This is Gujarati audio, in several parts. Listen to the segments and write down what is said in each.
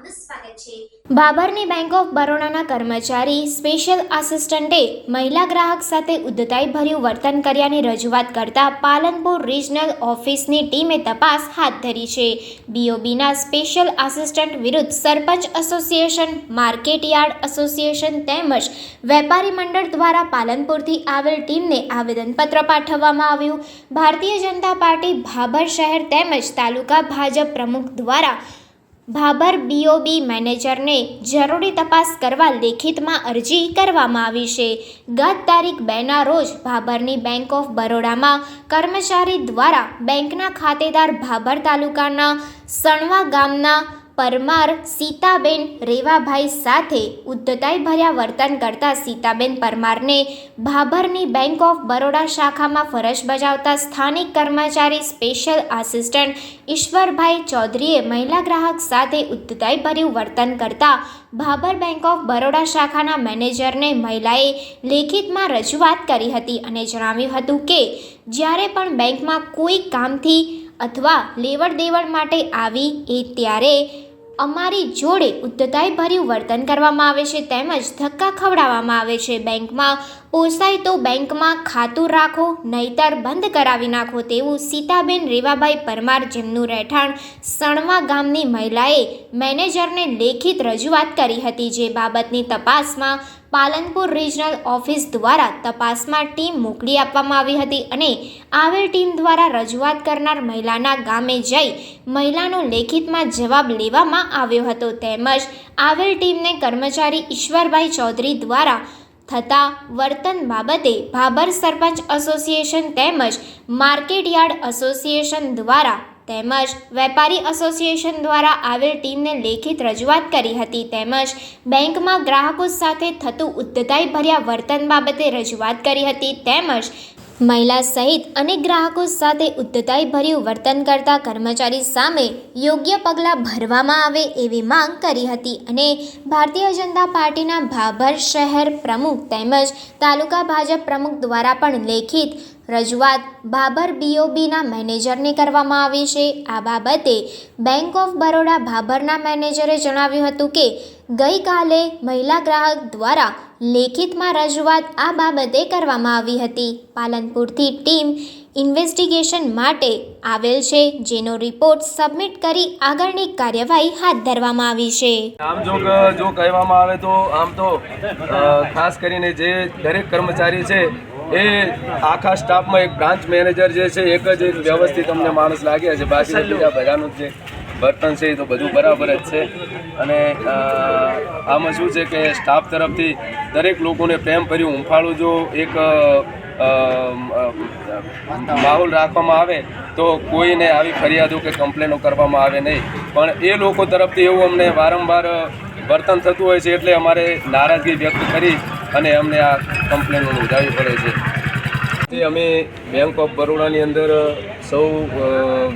આપનું સ્વાગત છે બાબરની બેંક ઓફ બરોડાના કર્મચારી સ્પેશિયલ આસિસ્ટન્ટે મહિલા ગ્રાહક સાથે ઉદ્ધતાઈભર્યું વર્તન કર્યાની રજૂઆત કરતા પાલનપુર રિજનલ ઓફિસની ટીમે તપાસ હાથ ધરી છે. બીઓબીના સ્પેશિયલ આસિસ્ટન્ટ વિરુદ્ધ sarpanch association market yard association તેમજ વેપારી મંડળ દ્વારા પાલનપુરથી આવેલ ટીમને આવેદનપત્ર પાઠવવામાં આવ્યું. ભારતીય જનતા પાર્ટી ભાભર શહેર તેમજ તાલુકા ભાજપ પ્રમુખ દ્વારા ભાભર બીઓબી મેનેજરને જરૂરી તપાસ કરવા લેખિતમાં અરજી કરવામાં આવી છે. ગત તારીખ બેના રોજ ભાભરની બેંક ઓફ બરોડામાં કર્મચારી દ્વારા બેંકના ખાતેદાર ભાભર તાલુકાના સણવા ગામના પરમાર, સીતાબેન, રેવાભાઈ સાથે ઉદ્ધતાઈભર્યા વર્તન કરતા સીતાબેન પરમારને ભાભરની બેંક ઓફ બરોડા શાખામાં ફરજ બજાવતા સ્થાનિક કર્મચારી સ્પેશિયલ આસિસ્ટન્ટ ઈશ્વરભાઈ ચૌધરીએ મહિલા ગ્રાહક સાથે ઉદ્ધતાઈભર્યું વર્તન કરતા ભાભર બેંક ઓફ બરોડા શાખાના મેનેજરને મહિલાએ લેખિતમાં રજૂઆત કરી હતી અને જણાવ્યું હતું કે જ્યારે પણ બેંકમાં કોઈ કામથી અથવા લેવડ દેવડ માટે આવી એ ત્યારે અમારી જોડે ઉદ્ધતાઈ ભર્યું વર્તન કરવામાં આવે છે તેમજ ધક્કા ખવડાવવામાં આવે છે. બેંકમાં પોસાય તો બેંકમાં ખાતું રાખો, નહીતર બંધ કરાવી નાખો તેવું સીતાબેન રેવાભાઈ પરમાર જેમનું રહેઠાણ સણવા ગામની મહિલાએ મેનેજરને લેખિત રજૂઆત કરી હતી જે બાબતની તપાસમાં પાલનપુર રિજનલ ઓફિસ દ્વારા તપાસમાં ટીમ મોકલી આપવામાં આવી હતી અને આવેલ ટીમ દ્વારા રજૂઆત કરનાર મહિલાના ગામે જઈ મહિલાનો લેખિતમાં જવાબ લેવામાં આવ્યો હતો. તેમજ આવેલ ટીમને કર્મચારી ઈશ્વરભાઈ ચૌધરી દ્વારા થતા વર્તન બાબતે ભાભર સરપંચ એસોસિએશન તેમજ માર્કેટ યાર્ડ એસોસિએશન દ્વારા તેમજ વેપારી એસોસિએશન દ્વારા આવેલ ટીમને લેખિત રજૂઆત કરી હતી. તેમજ બેંકમાં ગ્રાહકો સાથે થતું ઉદ્ધતાઈ ભર્યા વર્તન બાબતે રજૂઆત કરી હતી. તેમજ મહિલા સહિત અનેક ગ્રાહકો સાથે ઉદ્ધતાઈભર્યું વર્તન કરતા કર્મચારી સામે યોગ્ય પગલાં ભરવામાં આવે એવી માંગ કરી હતી અને ભારતીય જનતા પાર્ટીના ભાભર શહેર પ્રમુખ તેમજ તાલુકા ભાજપ પ્રમુખ દ્વારા પણ લેખિત રજૂઆત ભાભર બીઓબીના મેનેજરને કરવામાં આવી છે. આ બાબતે બેંક ઓફ બરોડા ભાભરના મેનેજરે જણાવ્યું હતું કે, ગઈકાલે મહિલા ગ્રાહક દ્વારા લેખિતમાં રજૂઆત આ બાબતે કરવામાં આવી હતી. પાલનપુરથી ટીમ ઇન્વેસ્ટિગેશન માટે આવેલ છે, જેનો રિપોર્ટ સબમિટ કરી આગળની કાર્યવાહી હાથ ધરવામાં આવી છે. આમ જો જો કહેવામાં આવે તો, આમ તો ખાસ કરીને જે દરેક કર્મચારી છે એ આખા સ્ટાફમાં એક બ્રાન્ચ મેનેજર જે છે, એક જ એક વ્યવસ્થિત અમને માણસ લાગ્યા છે. બાકી બીજા બધાનું જે વર્તન છે એ તો બધું બરાબર જ છે. અને આમાં શું છે કે સ્ટાફ તરફથી દરેક લોકોને પ્રેમ ભર્યું. હુંફાળું જો એક માહોલ રાખવામાં આવે તો કોઈને આવી ફરિયાદો કે કમ્પ્લેનો કરવામાં આવે નહીં. પણ એ લોકો તરફથી એવું અમને વારંવાર વર્તન થતું હોય છે એટલે અમારે નારાજગી વ્યક્ત કરી અને અમને આ કમ્પ્લેન નોંધાવવી પડે છે. તે અમે બેંક ઓફ બરોડાની અંદર સૌ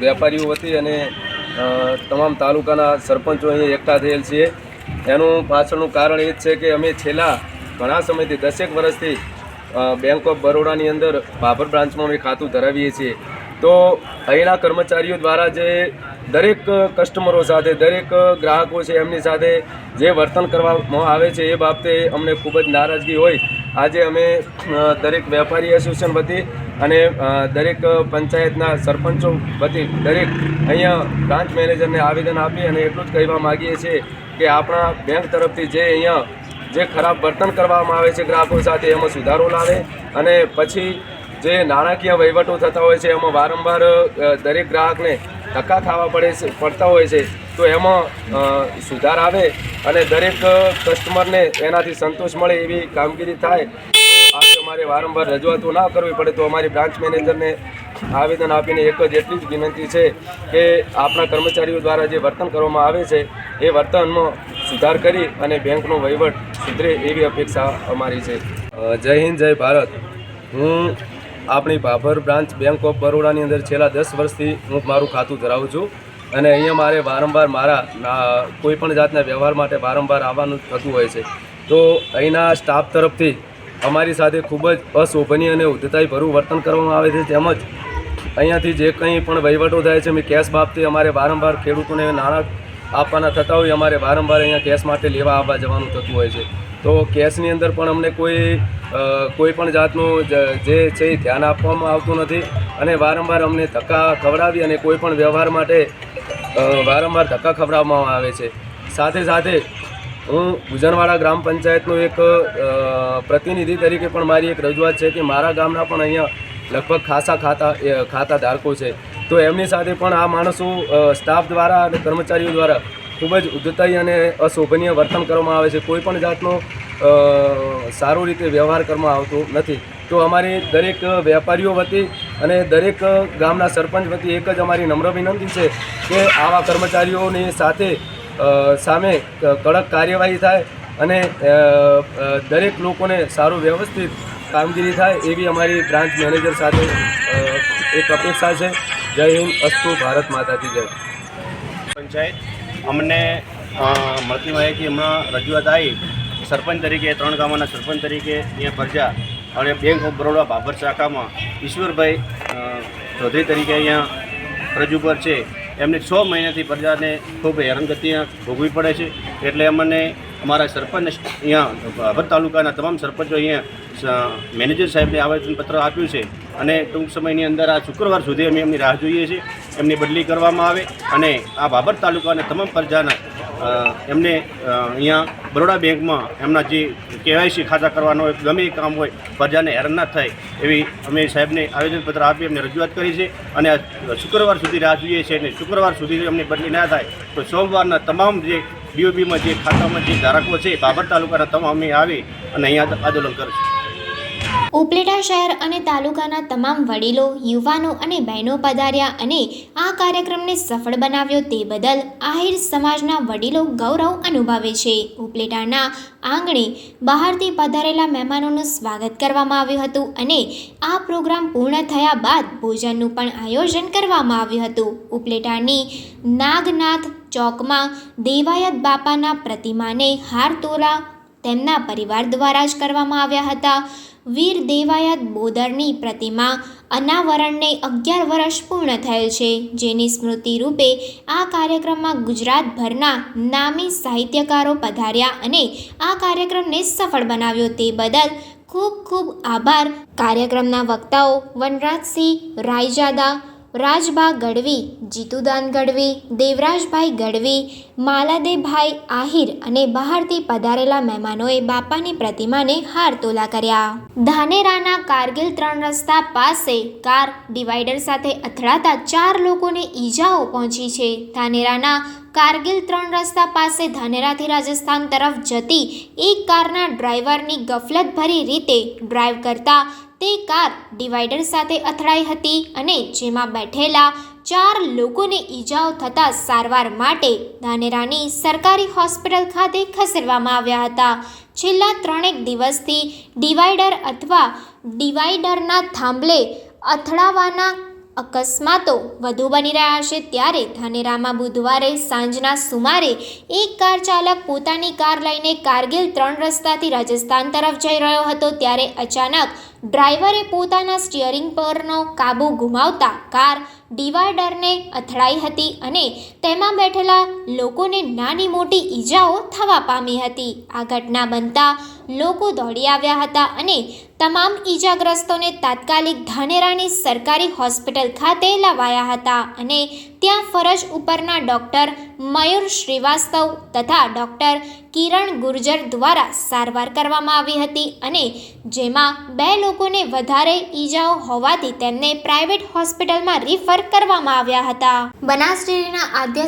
વેપારીઓ વતી અને તમામ તાલુકાના સરપંચો અહીં એકઠા થયેલ છીએ. એનું પાછળનું કારણ એ જ છે કે અમે છેલ્લા ઘણા સમયથી, દસેક વર્ષથી બેંક ઓફ બરોડાની અંદર બાબર બ્રાન્ચમાં અમે ખાતું ધરાવીએ છીએ. તો અહીંના કર્મચારીઓ દ્વારા જે દરેક કસ્ટમરો સાથે, દરેક ગ્રાહકો છે, એમની સાથે જે વર્તન કરવામાં આવે છે, એ બાબતે અમને ખૂબ જ નારાજગી હોય. આજે અમે દરેક વેપારી એસોસિએશન વતી અને દરેક પંચાયતના સરપંચો વતી દરેક અહીંયા બ્રાન્ચ મેનેજરને આવેદન આપી અને એટલું જ કહેવા માગીએ છીએ કે આપણા બેંક તરફથી જે અહીંયા જે ખરાબ વર્તન કરવામાં આવે છે, ગ્રાહકો સાથે એમાં સુધારો લાવે અને પછી જે નાણાકીય વહીવટો થતા હોય છે, એમાં વારંવાર દરેક ગ્રાહકને ધક્કા ખાવા પડે પડતા હોય છે, તો એમાં સુધાર આવે અને દરેક કસ્ટમરને એનાથી સંતોષ મળે એવી કામગીરી થાય. આજે અમારે વારંવાર રજૂઆતો ના કરવી પડે તો અમારી બ્રાન્ચ મેનેજરને આવેદન આપીને એક જ એટલી જ વિનંતી છે કે આપણા કર્મચારીઓ દ્વારા જે વર્તન કરવામાં આવે છે, એ વર્તનમાં સુધાર કરી અને બેંકનો વહીવટ સુધરે એવી અપેક્ષા અમારી છે. જય હિન્દ, જય ભારત. હું આપણી ભાભર બ્રાન્ચ બેંક ઓફ બરોડાની અંદર છેલ્લા દસ વર્ષથી હું મારું ખાતું ધરાવું છું અને અહીંયા મારે વારંવાર મારા કોઈપણ કોઈ પણ જાતના વ્યવહાર માટે વારંવાર આવવાનું થતું હોય છે. તો અહીંના સ્ટાફ તરફથી અમારી સાથે ખૂબ જ અશોભનીય અને ઉદ્ધતાઈભરું વર્તન કરવામાં આવે છે. તેમજ અહીંયાથી જે કંઈ પણ વહીવટો થાય છે મેં કેશ બાબતે અમારે વારંવાર ખેડૂતોને નાણાં આપવાના થતા હોય, અમારે વારંવાર અહીંયા કેસ માટે લેવા આવવા જવાનું થતું હોય છે. તો કેસની અંદર પણ અમને કોઈ કોઈ પણ જાતનું જે છે એ ધ્યાન આપવામાં આવતું નથી અને વારંવાર અમને ધક્કા ખવડાવી અને કોઈ પણ વ્યવહાર માટે વારંવાર ધક્કા ખવડાવવામાં આવે છે. સાથે સાથે હું ગુજરવાડા ગ્રામ પંચાયતનો એક પ્રતિનિધિ તરીકે પણ મારી એક રજૂઆત છે કે મારા ગામના પણ અહીંયા લગભગ ખાસા ખાતા ખાતા ધારકો છે. તો એમની સાથે પણ આ માણસો સ્ટાફ દ્વારા અને કર્મચારીઓ દ્વારા ખૂબ જ ઉદ્ધતાઈ અને અશોભનીય વર્તન કરવામાં આવે છે. કોઈ પણ જાતનો સારું રીતે વ્યવહાર કરવામાં આવતો નથી. તો અમારી દરેક વેપારીઓ વતી અને દરેક ગામના સરપંચ વતી એક જ અમારી નમ્ર વિનંતી છે કે આવા કર્મચારીઓની સાથે સામે કડક કાર્યવાહી થાય અને દરેક લોકોને સારું વ્યવસ્થિત કામગીરી થાય એવી અમારી બ્રાન્ચ મેનેજર સાથે એક અપેક્ષા છે. જય હિન્દ, અસ્તુ ભારત માતાથી જય. પંચાયત, અમને મળતી માહિતી હમણાં રજૂઆત આવી, સરપંચ તરીકે, ત્રણ ગામોના સરપંચ તરીકે, અહીંયા ફરજા, અને બેંક ઓફ બરોડા બાબર શાખામાં ઈશ્વરભાઈ ચૌધરી તરીકે અહીંયા રજૂ પર છે. એમને છ મહિનાથી પ્રજાને ખૂબ હેરાનગતિ ભોગવી પડે છે. એટલે અમને અમારા સરપંચ અહીંયા ભાભર તાલુકાના તમામ સરપંચો અહીંયા મેનેજર સાહેબને આવેદનપત્ર આપ્યું છે અને ટૂંક સમયની અંદર આ શુક્રવાર સુધી અમે એમની રાહ જોઈએ છીએ, એમની બદલી કરવામાં આવે અને આ બાબર તાલુકાના તમામ પ્રજાના એમને અહીંયા બરોડા બેંકમાં એમના જે કેવાયસી ખાતા કરવાનો હોય, ગમે એ કામ હોય, પ્રજાને હેરાન ના થાય એવી અમે સાહેબને આવેદનપત્ર આપી, એમને રજૂઆત કરી છે અને શુક્રવાર સુધી રાહ જોઈએ છે અને શુક્રવાર સુધી અમને બદલી ના થાય, તો સોમવારના તમામ જે બીઓબીમાં જે ખાતામાં જે ધારકો છે બાબર તાલુકાના તમામ અમે આવી અને અહીંયા આંદોલન કરશું. ઉપલેટા શહેર અને તાલુકાના તમામ વડીલો, યુવાનો અને બહેનો પધાર્યા અને આ કાર્યક્રમને સફળ બનાવ્યો તે બદલ આહિર સમાજના વડીલો ગૌરવ અનુભવે છે. ઉપલેટાના આંગણે બહારથી પધારેલા મહેમાનોનું સ્વાગત કરવામાં આવ્યું હતું અને આ પ્રોગ્રામ પૂર્ણ થયા બાદ ભોજનનું પણ આયોજન કરવામાં આવ્યું હતું. ઉપલેટાની નાગનાથ ચોકમાં દેવાયત બાપાના પ્રતિમાને હાર તોલા તેમના પરિવાર દ્વારા જ કરવામાં આવ્યા હતા. વીર દેવાયત બોદરની પ્રતિમા અનાવરણને અગિયાર વર્ષ પૂર્ણ થયેલ છે. જેની સ્મૃતિ રૂપે આ કાર્યક્રમમાં ગુજરાતભરના નામી સાહિત્યકારો પધાર્યા અને આ કાર્યક્રમને સફળ બનાવ્યો. તે બદલ ખૂબ ખૂબ આભાર. કાર્યક્રમના વક્તાઓ વનરાજસિંહ, રાયજાદા રાજબા ગઢવી, જીતુદાન ગઢવી, દેવરાજભાઈ ગઢવી, માલાદેભાઈ આહિર અને બહારથી પધારેલા મહેમાનોએ બાપાની પ્રતિમાને હાર તોલા કર્યા. ધાનેરાના કારગિલ ત્રણ રસ્તા પાસે કાર ડિવાઈડર સાથે અથડાતા ચાર લોકોને ઈજાઓ પહોંચી છે. ધાનેરાના કારગિલ ત્રણ રસ્તા પાસે ધાનેરાથી રાજસ્થાન તરફ જતી એક કારના ડ્રાઈવરની ગફલતભરી રીતે ડ્રાઈવ કરતા તે કાર ડિવાઈડર સાથે અથડાઈ હતી અને જેમાં બેઠેલા ચાર લોકોને ઈજાઓ થતાં સારવાર માટે ધાનેરાની સરકારી હોસ્પિટલ ખાતે ખસેડવામાં આવ્યા હતા. છેલ્લા ત્રણેક દિવસથી ડિવાઈડર અથવા ડિવાઈડરના થાંભલે અથડાવાના અકસ્માતો વધુ બની રહ્યા છે ત્યારે ધાનેરામાં બુધવારે સાંજના સુમારે એક કાર ચાલક પોતાની કાર લઈને કારગિલ ત્રણ રસ્તાથી રાજસ્થાન તરફ જઈ રહ્યો હતો. ત્યારે અચાનક ડ્રાઈવરે પોતાના સ્ટિયરિંગ પરનો કાબુ ગુમાવતા કાર ડિવાઈડરને અથડાઈ હતી અને તેમાં બેઠેલા લોકોને નાની મોટી ઈજાઓ થવા પામી હતી. આ ઘટના બનતા લોકો દોડી આવ્યા હતા અને તમામ ઈજાગ્રસ્તોને તાત્કાલિક ધાનેરાની સરકારી હોસ્પિટલ ખાતે લાવાયા હતા અને ત્યાં ફરજ ઉપરના ડૉક્ટર મયુર શ્રીવાસ્તવ તથા ડૉક્ટર કિરણ ગુર્જર દ્વારા સારવાર કરવામાં આવી હતી અને જેમાં બે લોકોને વધારે ઈજાઓ હોવાથી તેમને પ્રાઇવેટ હોસ્પિટલમાં રિફર કરવામાં આવ્યા હતા. બનાસ ડેરીના આદ્ય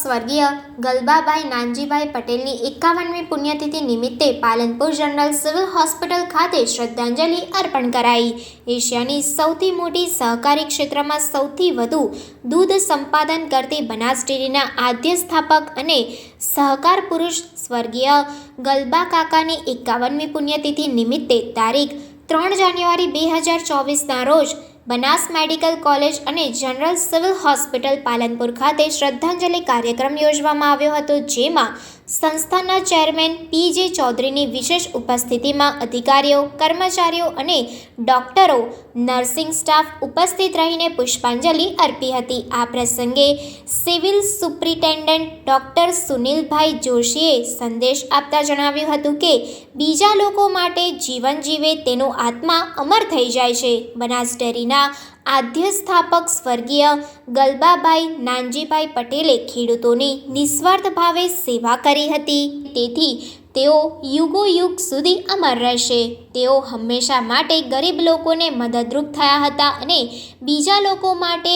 સ્વર્ગીય ગલબાભાઈ નાનજીભાઈ પટેલની એકાવનમી પુણ્યતિથિ નિમિત્તે પાલનપુર જનરલ સિવિલ હોસ્પિટલ ખાતે શ્રદ્ધાંજલિ અર્પણ કરાઈ. એશિયાની સૌથી મોટી સહકારી ક્ષેત્રમાં સૌથી વધુ દૂધ સંપાદન કરતી બનાસ ડેરીના આદ્ય સ્થાપક અને સહકાર પુરુષ સ્વર્ગીય ગલબા કાકાની એકાવનમી પુણ્યતિથિ નિમિત્તે તારીખ ત્રણ જાન્યુઆરી બે હજાર ચોવીસના રોજ બનાસ મેડિકલ કોલેજ અને જનરલ સિવિલ હોસ્પિટલ પાલનપુર ખાતે શ્રદ્ધાંજલિ કાર્યક્રમ યોજવામાં આવ્યો હતો, જેમાં સંસ્થાના ચેરમેન પી જે ચૌધરીની વિશેષ ઉપસ્થિતિમાં અધિકારીઓ, કર્મચારીઓ અને ડોક્ટરો, નર્સિંગ સ્ટાફ ઉપસ્થિત રહીને પુષ્પાંજલિ અર્પી હતી. આ પ્રસંગે સિવિલ સુપ્રિન્ટેન્ડન્ટ ડૉક્ટર સુનિલભાઈ જોશીએ સંદેશ આપતા જણાવ્યું હતું કે, બીજા લોકો માટે જીવન જીવે તેનો આત્મા અમર થઈ જાય છે. બનાસ ડેરીના આદ્ય સ્થાપક સ્વર્ગીય ગલબાભાઈ નાનજીભાઈ પટેલે ખેડૂતોની નિસ્વાર્થ ભાવે સેવા કરી હતી. તેથી તેઓ યુગો યુગ સુધી અમર રહેશે. તેઓ હંમેશા માટે ગરીબ લોકોને મદદરૂપ થયા હતા અને બીજા લોકો માટે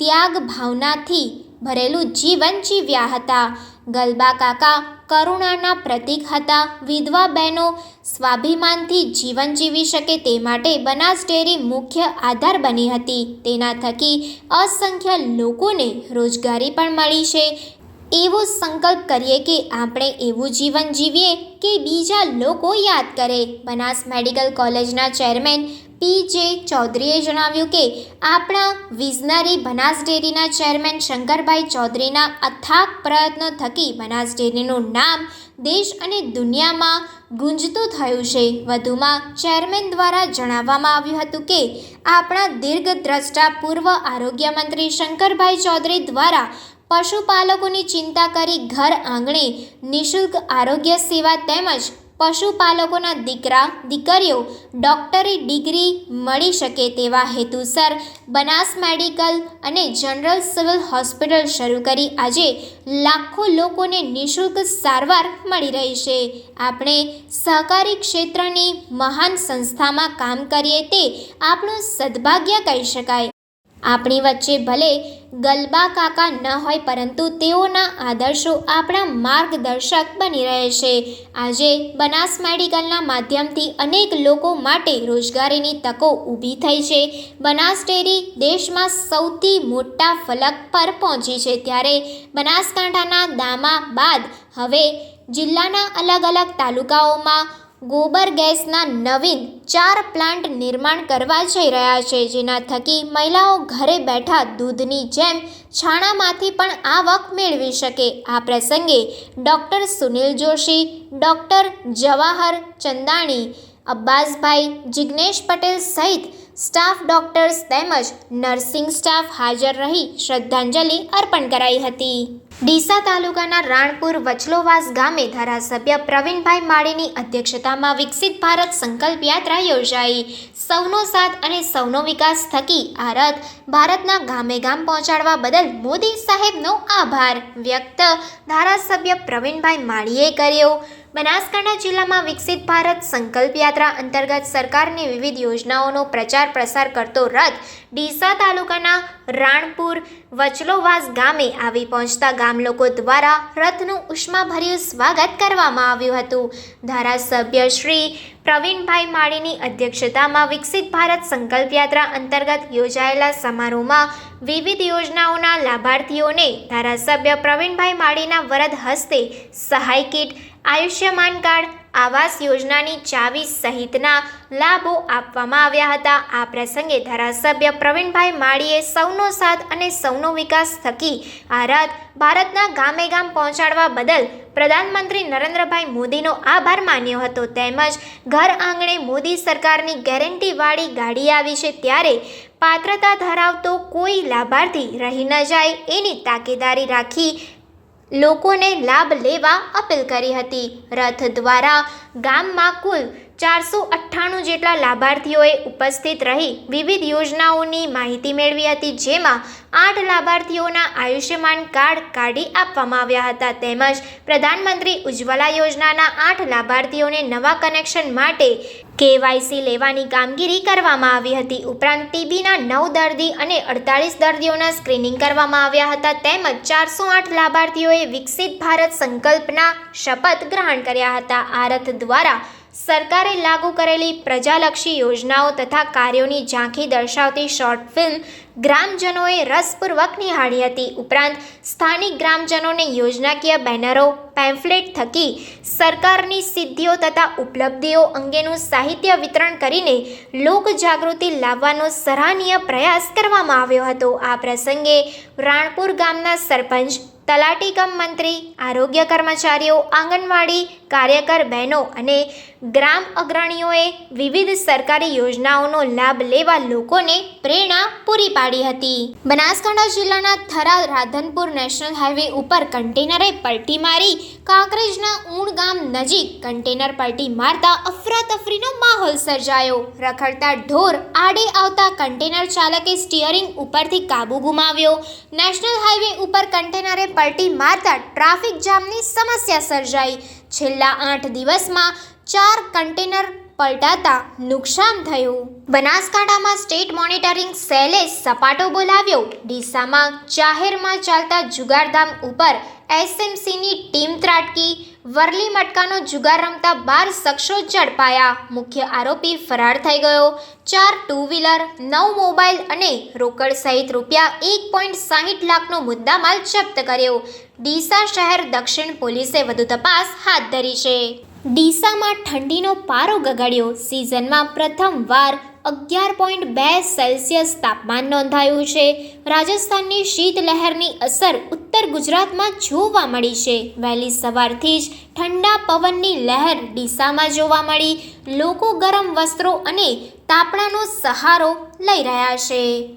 ત્યાગ ભાવનાથી ભરેલું જીવન જીવ્યા હતા. ગલબા કાકા કરુણાના પ્રતીક હતા. વિધવા બહેનો સ્વાભિમાનથી જીવન જીવી શકે તે માટે બનાસ ડેરી મુખ્ય આધાર બની હતી. તેના થકી અસંખ્ય લોકોને રોજગારી પણ મળી છે. એવો સંકલ્પ કરીએ કે આપણે એવું જીવન જીવીએ કે બીજા લોકો યાદ કરે. બનાસ મેડિકલ કોલેજના ચેરમેન પી જે ચૌધરીએ જણાવ્યું કે આપણા વિઝનરી બનાસ ડેરીના ચેરમેન શંકરભાઈ ચૌધરીના અથાગ પ્રયત્નો થકી બનાસ ડેરીનું નામ દેશ અને દુનિયામાં ગુંજતું થયું છે. વધુમાં ચેરમેન દ્વારા જણાવવામાં આવ્યું હતું કે આપણા દીર્ઘદ્રષ્ટા પૂર્વ આરોગ્ય મંત્રી શંકરભાઈ ચૌધરી દ્વારા પશુપાલકોની ચિંતા કરી ઘર આંગણે નિઃશુલ્ક આરોગ્ય સેવા તેમજ પશુપાલકોના દીકરા, દીકરીઓ ડૉક્ટરી ડિગ્રી મળી શકે તેવા હેતુસર બનાસ મેડિકલ અને જનરલ સિવિલ હોસ્પિટલ શરૂ કરી આજે લાખો લોકોને નિઃશુલ્ક સારવાર મળી રહી છે. આપણે સહકારી ક્ષેત્રની મહાન સંસ્થામાં કામ કરીએ તે આપણું સદભાગ્ય કહી શકાય. આપણી વચ્ચે ભલે ગલબા કાકા ન હોય, પરંતુ તેઓના આદર્શો આપણા માર્ગદર્શક બની રહે છે. આજે બનાસ મેડિકલના માધ્યમથી અનેક લોકો માટે રોજગારીની તકો ઊભી થઈ છે. બનાસ ડેરી દેશમાં સૌથી મોટા ફલક પર પહોંચી છે. ત્યારે બનાસકાંઠાના દામા બાદ હવે જિલ્લાના અલગ અલગ તાલુકાઓમાં ગોબર ગેસના નવીન ચાર પ્લાન્ટ નિર્માણ કરવા જઈ રહ્યા છે, જેના થકી મહિલાઓ ઘરે બેઠા દૂધની જેમ છાણામાંથી પણ આવક મેળવી શકે. આ પ્રસંગે ડૉક્ટર સુનિલ જોશી, ડૉક્ટર જવાહર ચંદાણી, અબ્બાસભાઈ જિગ્નેશ પટેલ સહિત સ્ટાફ ડૉક્ટર્સ તેમજ નર્સિંગ સ્ટાફ હાજર રહી શ્રદ્ધાંજલિ અર્પણ કરાઈ હતી. ડીસા તાલુકાના રાણપુર વચલોવાસ ગામે ધારાસભ્ય પ્રવીણભાઈ માળીની અધ્યક્ષતામાં વિકસિત ભારત સંકલ્પ યાત્રા યોજાઈ. સૌનો સાથ અને સૌનો વિકાસ થકી આ રથ ભારતના ગામે ગામ પહોંચાડવા બદલ મોદી સાહેબનો આભાર વ્યક્ત ધારાસભ્ય પ્રવીણભાઈ માળીએ કર્યો. બનાસકાંઠા જિલ્લામાં વિકસિત ભારત સંકલ્પ યાત્રા અંતર્ગત સરકારની વિવિધ યોજનાઓનો પ્રચાર પ્રસાર કરતો રથ ડીસા તાલુકાના રાણપુર વચલોવાસ ગામે આવી પહોંચતા ગામ લોકો દ્વારા રથનું ઉષ્માભર્યું સ્વાગત કરવામાં આવ્યું હતું. ધારાસભ્ય શ્રી પ્રવીણભાઈ માળીની અધ્યક્ષતામાં વિકસિત ભારત સંકલ્પ યાત્રા અંતર્ગત યોજાયેલા સમારોહમાં વિવિધ યોજનાઓના લાભાર્થીઓને ધારાસભ્ય પ્રવીણભાઈ માળીના વરદ હસ્તે સહાય કીટ આયુષ્યમાન કાર્ડ, આવાસ યોજનાની ચાવી સહિતના લાભો આપવામાં આવ્યા હતા. આ પ્રસંગે ધારાસભ્ય પ્રવીણભાઈ માળીએ સૌનો સાથ અને સૌનો વિકાસ થકી આ રથ ભારતના ગામે ગામ પહોંચાડવા બદલ પ્રધાનમંત્રી નરેન્દ્રભાઈ મોદીનો આભાર માન્યો હતો. તેમજ ઘર આંગણે મોદી સરકારની ગેરંટીવાળી ગાડી આવી છે ત્યારે પાત્રતા ધરાવતો કોઈ લાભાર્થી રહી ન જાય એની તાકેદારી રાખી લોકોને લાભ લેવા અપીલ કરી હતી. રથ દ્વારા ગામમાં કુલ ચારસો અઠ્ઠાણું જેટલા લાભાર્થીઓએ ઉપસ્થિત રહી વિવિધ યોજનાઓની માહિતી મેળવી હતી, જેમાં આઠ લાભાર્થીઓના આયુષ્યમાન કાર્ડ કાઢી આપવામાં આવ્યા હતા. તેમજ પ્રધાનમંત્રી ઉજ્જવલા યોજનાના આઠ લાભાર્થીઓને નવા કનેક્શન માટે કેવાયસી લેવાની કામગીરી કરવામાં આવી હતી. ઉપરાંત ટીબીના નવ દર્દી અને અડતાળીસ દર્દીઓના સ્ક્રીનિંગ કરવામાં આવ્યા હતા. તેમજ ચારસો આઠ લાભાર્થીઓએ વિકસિત ભારત સંકલ્પના શપથ ગ્રહણ કર્યા હતા. આ રથ દ્વારા સરકારે લાગુ કરેલી પ્રજાલક્ષી યોજનાઓ તથા કાર્યોની ઝાંખી દર્શાવતી શોર્ટ ફિલ્મ ગ્રામજનોએ રસપૂર્વક નિહાળી હતી. ઉપરાંત, સ્થાનિક ગ્રામજનોને યોજનાકીય બેનરો, પેમ્ફલેટ થકી સરકારની સિદ્ધિઓ તથા ઉપલબ્ધિઓ અંગેનું સાહિત્ય વિતરણ કરીને લોકજાગૃતિ લાવવાનો સરાહનીય પ્રયાસ કરવામાં આવ્યો હતો. આ પ્રસંગે રાણપુર ગામના સરપંચ, તલાટી કમ મંત્રી, આરોગ્ય કર્મચારીઓ, આંગણવાડી કાર્યકર બહેનો અને ગ્રામ અગ્રણીઓએ વિવિધ સરકારી યોજનાઓનો લાભ લેવા લોકોને પ્રેરણા પૂરી પાડી હતી. બનાસકાંઠા જિલ્લાના થરા રાધનપુર નેશનલ હાઈવે ઉપર કન્ટેનરે પલટી મારી કાંકરેજના ઊણ ગામ નજીક કન્ટેનર પલટી મારતા અફરાતફરીનો માહોલ સર્જાયો. રખડતા ઢોર આડે આવતા કન્ટેનર ચાલકે સ્ટીયરિંગ ઉપરથી કાબુ ગુમાવ્યો. નેશનલ હાઈવે ઉપર કન્ટેનરે પલટી મારતા ટ્રાફિક જામની સમસ્યા સર્જાઈ. છેલ્લા આઠ દિવસમાં ચાર કન્ટેનર પલટાતા નુકસાન થયું. બનાસકાંઠામાં સ્ટેટ મોનિટરિંગ સેલે સપાટો બોલાવ્યો. ડીસામાં જાહેરમાં ચાલતા જુગારધામ ઉપર એસએમસીની ટીમ ત્રાટકી. વરલી મટકાનો જુગાર રમતા બાર શખ્સો ઝડપાયા. મુખ્ય આરોપી ફરાર થઈ ગયો. ચાર ટુ વ્હીલર નવ મોબાઈલ અને રોકડ સહિત રૂપિયા એક પોઈન્ટ સાહીઠ લાખનો મુદ્દામાલ જપ્ત કર્યો. ડીસા શહેર દક્ષિણ પોલીસે વધુ તપાસ હાથ ધરી છે. ડીસામાં ઠંડીનો પારો ગગડ્યો. સિઝનમાં પ્રથમવાર અગિયાર પોઈન્ટ બે સેલ્સિયસ તાપમાન નોંધાયું છે. રાજસ્થાનની શીતલહેરની અસર ઉત્તર ગુજરાતમાં જોવા મળી છે. વહેલી સવારથી જ ઠંડા પવનની લહેર ડીસામાં જોવા મળી. લોકો ગરમ વસ્ત્રો અને તાપણાનો સહારો લઈ રહ્યા છે.